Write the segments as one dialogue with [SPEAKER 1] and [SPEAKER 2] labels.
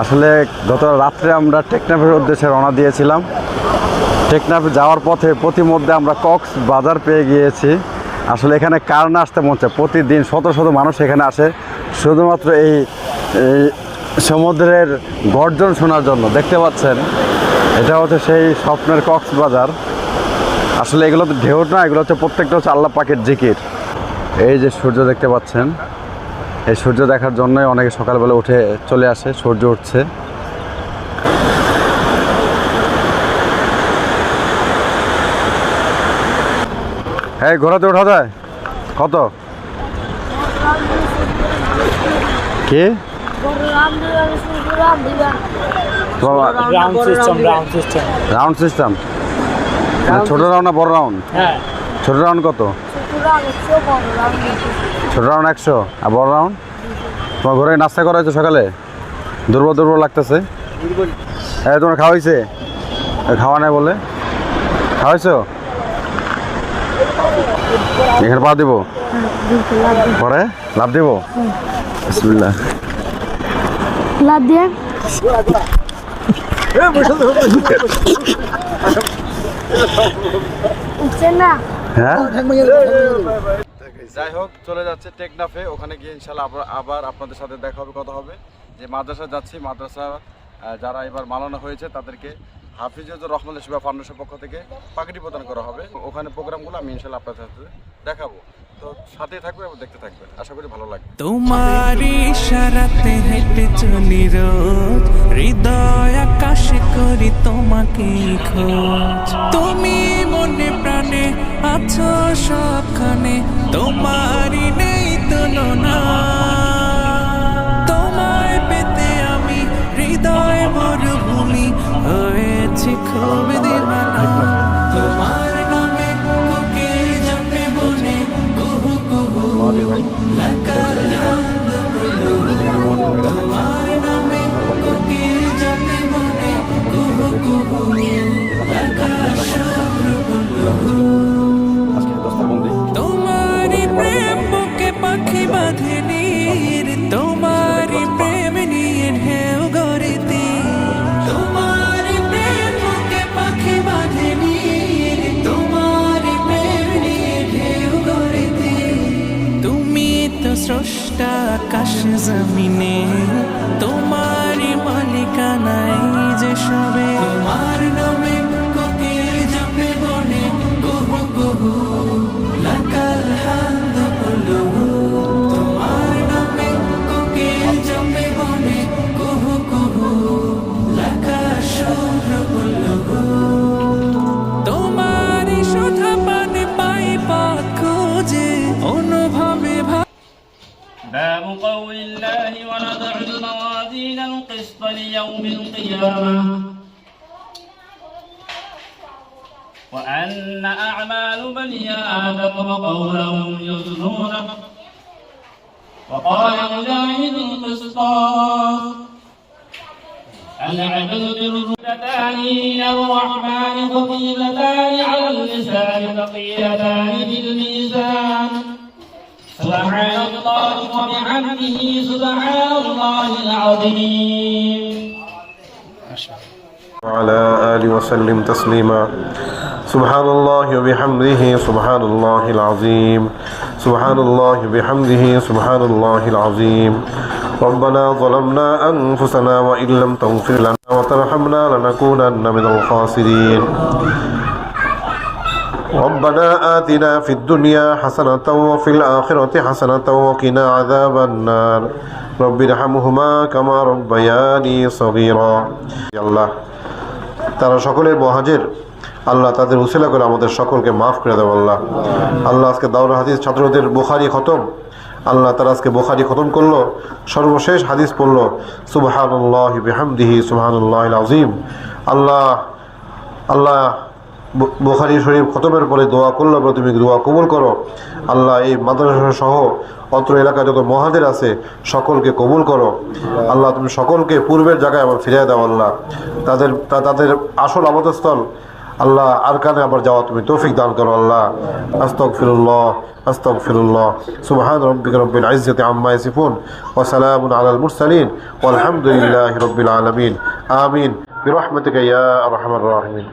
[SPEAKER 1] আসলে গত রাত্রে আমরা টেকনাফের উদ্দেশ্যে রওনা দিয়েছিলাম। টেকনাফে যাওয়ার পথে প্রতিমধ্যে আমরা কক্স বাজার পেয়ে গিয়েছি। আসলে এখানে কার না আসতে মন চায়? প্রতিদিন শত শত মানুষ এখানে আসে। শুধুমাত্র এই এই সমুদ্রের গর্জন শোনার জন্য। দেখতে পাচ্ছেন? এটা হচ্ছে সেই স্বপ্নের কক্সবাজার আসলে এগুলো তো ঢেউ না, এগুলো হচ্ছে প্রত্যেকটা হচ্ছে আল্লাহ পাকের জিকির। এই যে সূর্য দেখতে পাচ্ছেন? এই সূর্য দেখার জন্যই অনেকে সকালবেলা উঠে চলে আসে সূর্য উঠছে। এই ঘোড়াতে ওঠা যায়? কত? কি?
[SPEAKER 2] সিস্টেম রাউন্ড সিস্টেম
[SPEAKER 1] ছোট রাউন্ড না বড় রাউন্ড
[SPEAKER 2] হ্যাঁ।
[SPEAKER 1] ছোট রাউন্ড কত? ছোট রাউন্ড একশো আর বড় রাউন্ড তোমার ঘরে নাস্তা করা হয়েছে সকালে? দুর্বল দুর্বল লাগতেছে। হ্যাঁ তোমার খাওয়া হয়েছে? খাওয়া নাই বলে। খাওয়াইছো এখানে পা দিব। পরে লাভ দিব? বিসমিল্লাহ।
[SPEAKER 3] লাভ দিয়ে? না?
[SPEAKER 1] হ্যাঁ? যাই হোক চলে যাচ্ছে টেকনাফে। ওখানে গিয়ে ইনশাল্লাহ আবার আবার আপনাদের সাথে দেখা হবে কথা হবে। যে মাদ্রাসা যাচ্ছি মাদ্রাসা যারা এবার মালানো হয়েছে তাদেরকে হাফিজুর রহমান শিবা ফাউন্ডেশন পক্ষ থেকে পাখিটি প্রদান করা হবে। ওখানে প্রোগ্রামগুলো আমি ইনশাল্লাহ আপনাদের সাথে দেখাবো। তো সাথেই থাকবে এবং দেখতে থাকবেন আশা করি ভালো লাগবে।
[SPEAKER 4] তোমারি ইশারাতে হেঁটে চলি রোজ। হৃদয় আকাশে করি তোমাকে খোঁজ। তুমি মনে প্রাণে আছো সবখানে। তোমারই নেই তুলনা স্রষ্টা আকাশ জমিনে তোমারি মালিকানাই যে সবে। তোমার নামে
[SPEAKER 5] القسط ليوم القيامة. وأن أعمال بني آدم وقولهم يزنون. وقال مجاهد القسطاس العبد بالردتان من الرحمن ثقيلتان على اللسان ثقيلتان في الميزان. سبحان الله وبحمده سبحان الله العظيم.
[SPEAKER 6] وعلى آله وسلم تسليما. سبحان الله وبحمده سبحان الله العظيم. سبحان الله وبحمده سبحان الله العظيم. ربنا ظلمنا أنفسنا وإن لم تغفر لنا وترحمنا لنكونن من الخاسرين. ربنا آتنا في الدنيا حسنة وفي الآخرة حسنة وقنا عذاب النار رب ارحمهما كما ربياني صغيرا يا الله তারা সকলের মহাজের আল্লাহ তাদের উসিলা করে আমাদের সকলকে মাফ করে দেব আল্লাহ আল্লাহ আজকে দাউর হাদিস ছাত্রদের বুখারি খতম আল্লাহ তারা আজকে বুখারি খতম করলো সর্বশেষ হাদিস পড়লো সুবহানুল্লাহ বিহামদিহি সুবহানুল্লাহ আজিম আল্লাহ আল্লাহ বু- বুখারি শরীফ খতমের পরে দোয়া করলো আমরা তুমি দোয়া কবুল করো আল্লাহ এই মাদ্রাসা সহ অত্র এলাকায় যত মহাদের আছে সকলকে কবুল করো আল্লাহ তুমি সকলকে পূর্বের জায়গায় আবার ফিরিয়ে দাও আল্লাহ তাদের তা- তাদের আসল আবাদস্থল আল্লাহ আর কানে আবার যাওয়া তুমি তৌফিক দান করো আল্লাহ আস্তাগফিরুল্লাহ আস্তাগফিরুল্লাহ সুবহান রাব্বিকা রব্বিল ইজ্জাতি আম্মা ইয়াসিফুন ওয়া সালামুন আলাল মুরসালিন ওয়ালহামদুলিল্লাহি রাব্বিল আলামিন আমিন برحمتك يا ارحم الراحمين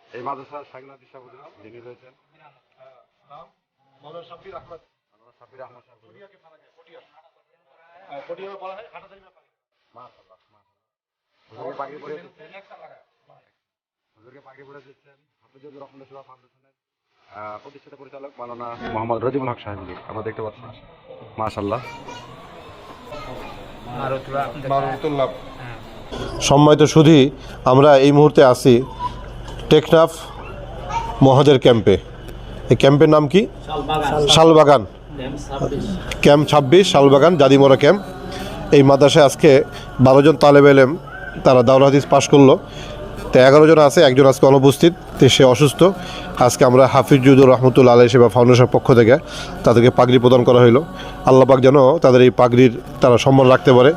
[SPEAKER 1] এই মাদ্রাসার সাগনাথ সভাপতি যিনি রয়েছেন। আহমদ। সাহেব। মাশাআল্লাহ, মাশাআল্লাহ। পাগড়ি পরিয়ে দিচ্ছেন। হুজুরকে পাগড়ি পরিয়ে দিচ্ছেন? হাফিজুর রহমান সেবা ফাউন্ডেশনের প্রতিষ্ঠাতা পরিচালক মাওলানা মোহাম্মদ রজিবুল হক সাহেব। আমরা দেখতে পাচ্ছি মাশাল্লাহ
[SPEAKER 6] সম্মানিত সুধি আমরা এই মুহূর্তে আসি টেকনাফ মহাজের ক্যাম্পে। এই ক্যাম্পের নাম কি? শালবাগান। ক্যাম্প ছাব্বিশ। শালবাগান জাদিমরা ক্যাম্প। এই মাদ্রাসায় আজকে বারোজন তালেব এলেম তারা দাউল হাদিস পাশ করল। তো এগারো জন আছে, একজন আজকে অনুপস্থিত সে অসুস্থ। আজকে আমরা হাফিজুদুর রহমতুল্লা আলাই সেবা ফাউন্ডেশনের পক্ষ থেকে তাদেরকে পাগড়ি প্রদান করা হলো আল্লাপাক যেন তাদের এই পাগড়ির তারা সম্মান রাখতে পারে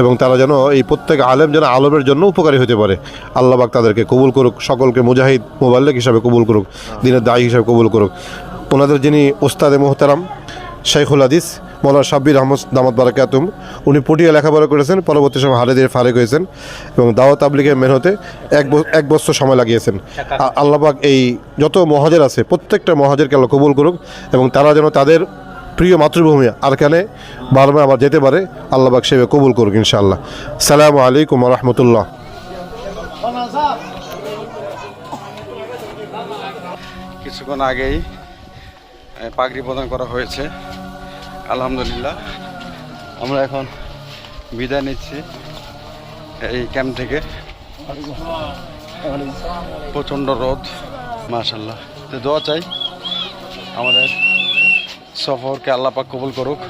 [SPEAKER 6] এবং তারা যেন এই প্রত্যেক আলেম যেন আলমের জন্য উপকারী হতে পারে। আল্লাপাক তাদেরকে কবুল করুক, সকলকে মুজাহিদ মোবাল্লিক হিসাবে কবুল করুক, দিনের দায়ী হিসাবে কবুল করুক। ওনাদের যিনি ওস্তাদে মোহতারাম শেখুল হাদিস মৌলানা সাব্বির আহমদ দামাত বারাকাতুম উনি পটিয়া লেখাপড়া করেছেন পরবর্তী সময় হারে দিয়ে ফারেক হয়েছেন এবং দাওয়াত তাবলিগের মেহনতে এক ব- এক বছর সময় লাগিয়েছেন। আল্লাহবাক এই যত মহাজের আছে প্রত্যেকটা মহাজেরকে আল্লাহ কবুল করুক এবং তারা যেন তাদের প্রিয় মাতৃভূমি আরখানে বারবার আবার যেতে পারে আল্লাহবাক সেবে কবুল করুক ইনশাআল্লাহ। সালামু আলাইকুম রহমতুল্লাহ।
[SPEAKER 1] কিছুক্ষণ আগেই পাগড়ি প্রদান করা হয়েছে। আলহামদুলিল্লাহ। আমরা এখন বিদায় নিচ্ছি এই ক্যাম্প থেকে। প্রচণ্ড রোদ মাশাল্লাহ তো দোয়া চাই আমাদের সফরকে আল্লাপাক কবুল করুক,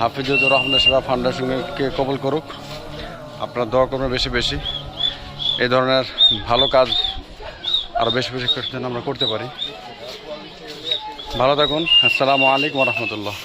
[SPEAKER 1] হাফিজুর রহমান সেবা ফাউন্ডেশনকে কবুল করুক। আপনার দোয়া করবেন বেশি বেশি। এই ধরনের ভালো কাজ আরও বেশি বেশি যেন আমরা করতে পারি। ভালো থাকুন। আসসালামু আলাইকুম রহমতুল্লাহ।